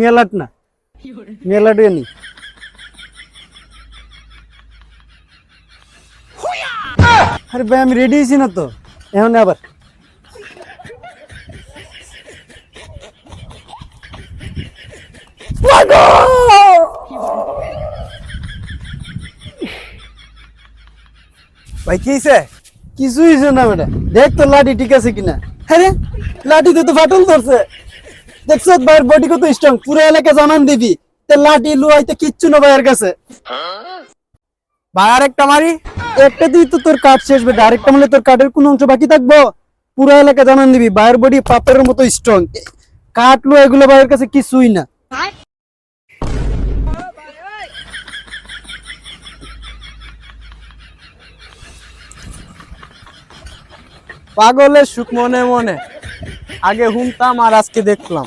মেলাট না। মেলাট নি আরে ভাই, আমি রেডি হয়েছি না তো। এখন আবার। ভাই, কি হয়েছে না বেটা। দেখ তো লাঠি ঠিক আছে কিনা। হ্যাঁ লাঠিতে তো ফাটল ধরছে। দেখছ ভাইয়ের বডি কত স্ট্রং পুরো এলাকা জানান দিবি। তে লাঠি লুয়াইতে কিচ্ছু না ভাইয়ের কাছে। ভাই আর একটা মারি। একটা তো তোর কাঠ শেষ বেটা। আরেকটা মানে তোর কাঠের কোন অংশ বাকি থাকব। পুরো এলাকা জানান দিবি ভাইয়ের বডি পাপের মতো স্ট্রং কাঠ এগুলো ভাইয়ের কাছে কিছুই না। পাগলের সুখ মনে মনে। আগে হুমতাম আর আজকে দেখলাম।